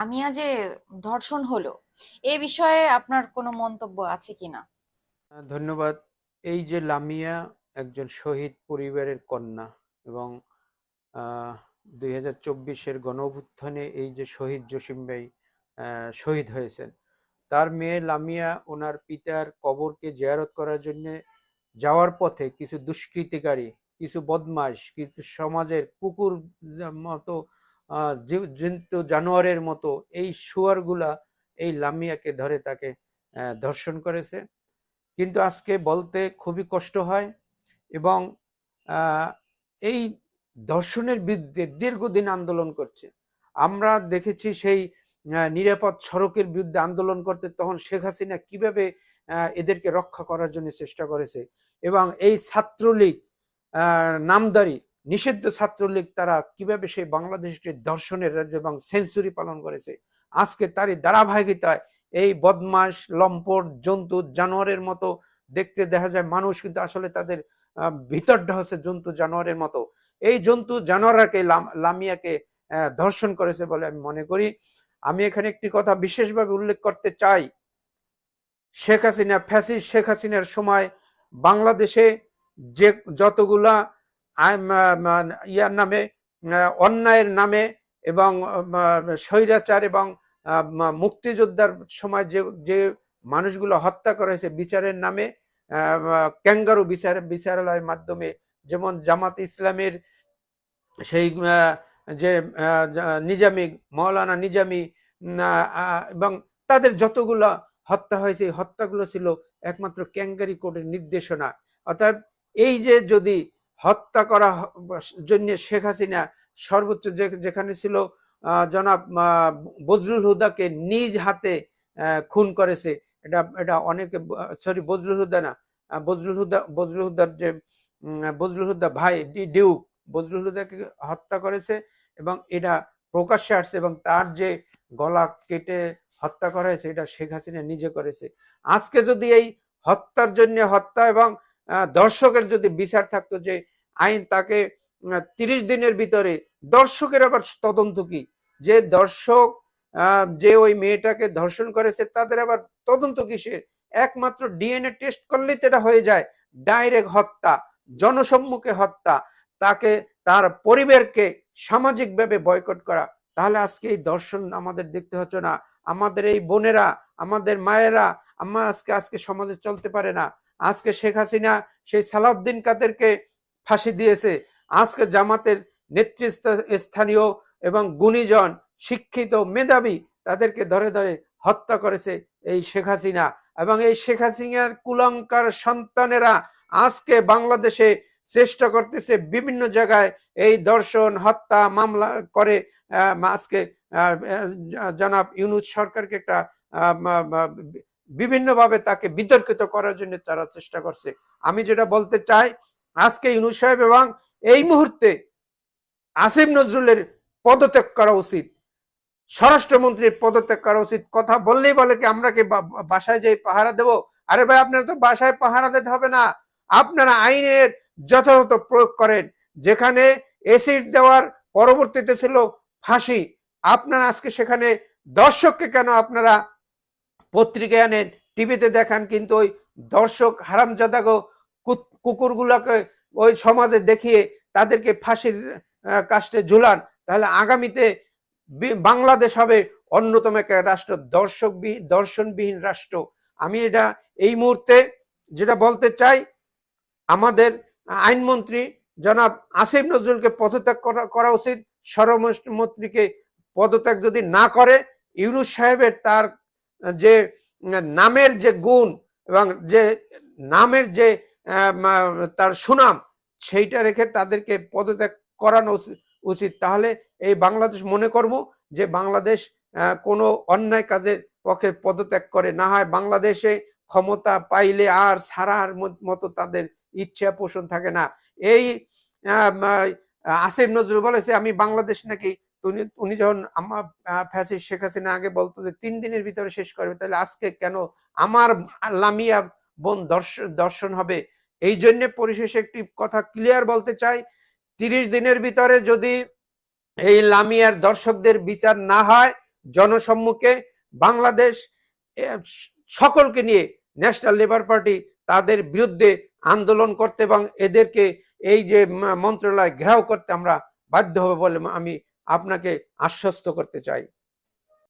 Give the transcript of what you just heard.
লামিয়া যে ধর্ষণ হলো। এ বিষয়ে আপনার কোনো মন্তব্য আছে কিনা? ধন্যবাদ। এই যে লামিয়া একজন শহীদ পরিবারের কন্যা এবং দুই হাজার চব্বিশের এই যে শহীদ জসিম ভাই শহীদ হয়েছেন, তার মেয়ে লামিয়া ওনার পিতার কবরকে জিয়ারত করার জন্য যাওয়ার পথে কিছু দুষ্কৃতিকারী, কিছু বদমাশ, কিছু সমাজের কুকুর মতো জন্তু জানোয়ারের মতো এই শুয়ারগুলা এই লামিয়াকে ধরে তাকে ধর্ষণ করেছে। কিন্তু আজকে বলতে খুবই কষ্ট হয় এবং এই ধর্ষণের বিরুদ্ধে দীর্ঘদিন আন্দোলন করছে। আমরা দেখেছি সেই নিরাপদ সড়কের বিরুদ্ধে আন্দোলন করতে তখন শেখ হাসিনা কীভাবে এদেরকে রক্ষা করার জন্য চেষ্টা করেছে এবং এই ছাত্রলীগ নামদারি নিষিদ্ধ ছাত্রলীগ তারা কীভাবে সেই বাংলাদেশকে ধর্ষণের রাজ্য এবং সেঞ্চুরি পালন করেছে? আজকে তারই ধারাবাহিকতায় এই বদমাস, লম্পট, জন্তু, জানোয়ারের মতো দেখতে দেখা যায়। মানুষ কিন্তু আসলে তাদের ভিতরটা হচ্ছে জন্তু, জানোয়ারের মতো। এই জন্তু জানোয়ারকে লামিয়াকে ধর্ষণ করেছে বলে আমি মনে করি। আমি এখানে একটি কথা বিশেষভাবে উল্লেখ করতে চাই। শেখ হাসিনা ফ্যাসিস শেখ হাসিনার সময় বাংলাদেশে যে যতগুলা ইয়ার নামে অন্যায়ের নামে এবং স্বৈরাচার এবং মুক্তিযোদ্ধার সময় যে যে মানুষগুলো হত্যা করা হয়েছে বিচারের নামে ক্যাঙ্গারু বিচার, বিচারালয়ের মাধ্যমে, যেমন জামাত ইসলামের সেই যা- নিজামি, মৌলানা নিজামি এবং তাদের যতগুলো হত্যা হয়েছে, এই হত্যাগুলো ছিল একমাত্র ক্যাঙ্গারি কোর্টের নির্দেশনা। অর্থাৎ এই যে যদি হত্যা করা জন্য শেখ হাসিনা সর্বোচ্চ যেখানে ছিল জনাব বজলুল হুদাকে নিজ হাতে খুন করেছে। এটা এটা অনেকে সরি, বজলুল হুদা না বজলুল হুদা, বজলুল হুদার যে বজলুল হুদা ভাই, ডি- ডিউক, বজলুল হুদাকে হত্যা করেছে এবং এটা প্রকাশ্যে আসছে এবং তার যে গলা কেটে হত্যা করা হয়েছে, এটা শেখ হাসিনা নিজে করেছে। আজকে যদি এই হত্যার জন্য হত্যা এবং দর্শকের যদি বিচার থাকতো যে আইন তাকে তিরিশ দিনের ভিতরে, দর্শকের আবার তদন্ত কি? যে দর্শক যে ওই মেয়েটাকে ধর্ষণ করেছে, তাদের আবার তদন্ত কিসের? একমাত্র ডিএনএ টেস্ট করলেই তো এটা হয়ে যায়। ডাইরেক্ট হত্যা, জনসম্মুখে হত্যা, তাকে, তার পরিবারকে সামাজিকভাবে বয়কট করা। তাহলে আজকে এই দর্শন আমাদের দেখতে হচ্ছে না। আমাদের এই বোনেরা, আমাদের মায়েরা আমরা আজকে আজকে সমাজে চলতে পারে না। আজকে শেখ হাসিনা সেই সালাউদ্দিন কাদেরকে ফাঁসি দিয়েছে। আজকে জামাতের নেতৃস্থানীয় এবং গুণীজন, শিক্ষিত, মেধাবী তাদেরকে ধরে ধরে হত্যা করেছে এই শেখ হাসিনা। এবং এই শেখ হাসিনার কুলঙ্কার সন্তানেরা আজকে বাংলাদেশে চেষ্টা করতেছে বিভিন্ন জায়গায় এই দর্শন হত্যা মামলা করে আজকে জনাব ইউনুস সরকারকে একটা বিভিন্নভাবে তাকে বিতর্কিত করার জন্য তারা চেষ্টা করছে। আমি যেটা বলতে চাই, আজকে ইউনুস সাহেব এবং এই মুহূর্তে আসিফ নজরুলের পদত্যাগ করা উচিত। স্বরাষ্ট্রমন্ত্রীর পদত্যাগ করা উচিত। কথা বললেই বলে কি, আমরা কি বাসায় যাই পাহারা দেব? আরে ভাই, আপনারা তো বাসায় পাহারা দিতে হবে না। আপনারা আইনের যথাযথ প্রয়োগ করেন, যেখানে এসিড দেওয়ার পরবর্তীতে ছিল ফাঁসি। আপনারা আজকে সেখানে দর্শককে কেন আপনারা পত্রিকায় আনেন, টিভিতে দেখান, কিন্তু ওই দর্শক হারামজাদাগো কুকুরগুলোকে ওই সমাজে দেখিয়ে তাদেরকে ফাঁসির কাস্টে ঝুলান, তাহলে আগামীতে বাংলাদেশ হবে অন্যতম একটা রাষ্ট্র দর্শক দর্শনবিহীন রাষ্ট্র। আমি এটা, এই মুহূর্তে যেটা বলতে চাই, আমাদের আইনমন্ত্রী জনাব আসিফ নজরুলকে পদত্যাগ করা উচিত। স্বরাষ্ট্রমন্ত্রীকে পদত্যাগ যদি না করে, ইউনুস সাহেবের তার যে নামের যে গুণ এবং যে নামের যে তার সুনাম, সেইটা রেখে তাদেরকে পদত্যাগ করানো উচি- উচিত। তাহলে এই বাংলাদেশ মনে করব যে বাংলাদেশ কোনো অন্যায় কাজের পক্ষে পদত্যাগ করে না হয়। বাংলাদেশে ক্ষমতা পাইলে আর সারার মতো তাদের ইচ্ছা পোষণ থাকে না। এই আসিফ নজরুল বলেছে, আমি বাংলাদেশ নাকি উনি উনি যখন আমার ফ্যাসিস শেখ হাসিনা আগে বলতো যে তিন দিনের ভিতরে শেষ করবে, তাহলে আজকে কেন আমার লামিয়া বোন দর্শন দর্শন হবে? এই জন্য পরিশেষে একটি কথা ক্লিয়ার বলতে চাই। তিরিশ দিনের ভিতরে যদি এই লামিয়ার দর্শকদের বিচার না হয় জনসম্মুখে, বাংলাদেশ সকলকে নিয়ে ন্যাশনাল লেবার পার্টি তাদের বিরুদ্ধে আন্দোলন করতে এবং এদেরকে এই যে মন্ত্রণালয় ঘেরাও করতে আমরা বাধ্য হবে বলে আমি আপনাকে আশ্বস্ত করতে চাই।